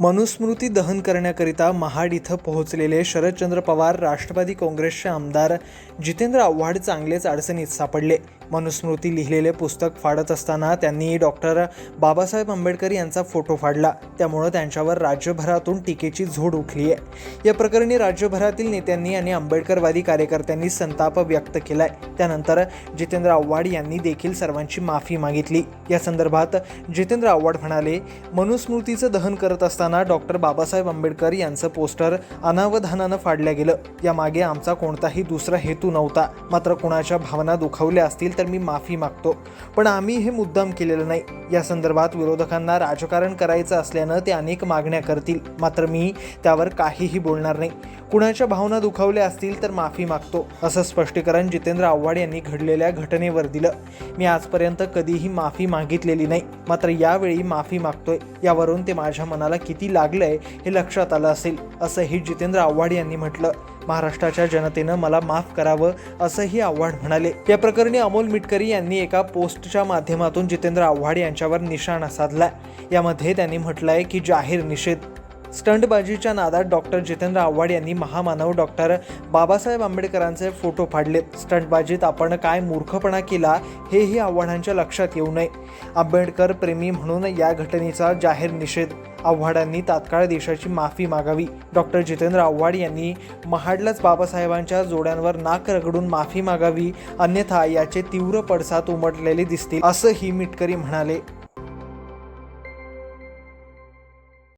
मनुस्मृती दहन करण्याकरिता महाड इथं पोहोचलेले शरदचंद्र पवार राष्ट्रवादी काँग्रेसचे आमदार जितेंद्र आव्हाड चांगलेच अडचणीत सापडले. मनुस्मृती लिहिलेले पुस्तक फाडत असताना त्यांनी डॉक्टर बाबासाहेब आंबेडकर यांचा फोटो फाडला. त्यामुळं त्यांच्यावर राज्यभरातून टीकेची झोड उठली आहे. या प्रकरणी राज्यभरातील नेत्यांनी आणि आंबेडकरवादी कार्यकर्त्यांनी संताप व्यक्त केलाय. त्यानंतर जितेंद्र आव्हाड यांनी देखील सर्वांची माफी मागितली. या संदर्भात जितेंद्र आव्हाड म्हणाले मनुस्मृतीचं दहन करत असताना डॉक्टर बाबासाहेब आंबेडकर यांचं पोस्टर अनावधानानं फाडलं गेलं. यामागे आमचा कोणताही दुसरा हेतू नव्हता. मात्र कुणाच्या भावना दुखावल्या असतील तर मी माफी मागतो. पण आम्ही हे मुद्दाम केलेलं नाही. या संदर्भात विरोधकांना राजकारण करायचं असल्यानं ते अनेक मागण्या करतील. मात्र मी त्यावर काहीही बोलणार नाही. कुणाच्या भावना दुखावल्या असतील तर माफी मागतो असं स्पष्टीकरण जितेंद्र आव्हाड यांनी घडलेल्या घटनेवर दिलं. मी आजपर्यंत कधीही माफी मागितलेली नाही. मात्र यावेळी माफी मागतोय. यावरून ते माझ्या मनाला किती लागलंय हे लक्षात आलं असेल असंही जितेंद्र आव्हाड यांनी म्हटलं. महाराष्ट्राच्या जनतेनं मला माफ करावं असंही आव्हाड म्हणाले. या प्रकरणी अमोल मिटकरी यांनी एका पोस्टच्या माध्यमातून जितेंद्र आव्हाड यांच्यावर निशाणा साधला यामध्ये त्यांनी म्हटलंय की जाहीर निषेध स्टंटबाजीच्या नादात डॉक्टर जितेंद्र आव्हाड यांनी महामानव डॉक्टर बाबासाहेब आंबेडकरांचे फोटो फाडले. स्टंटबाजीत आपण काय मूर्खपणा केला हेही आव्हाडांच्या लक्षात येऊ नये. आंबेडकर प्रेमी म्हणून या घटनेचा जाहीर निषेध. आव्हाडांनी तात्काळ देशाची माफी मागावी. डॉक्टर जितेंद्र आव्हाड यांनी महाडलाच बाबासाहेबांच्या जोड्यांवर नाक रगडून माफी मागावी अन्यथा याचे तीव्र पडसाद उमटलेले दिसतील असंही मिटकरी म्हणाले.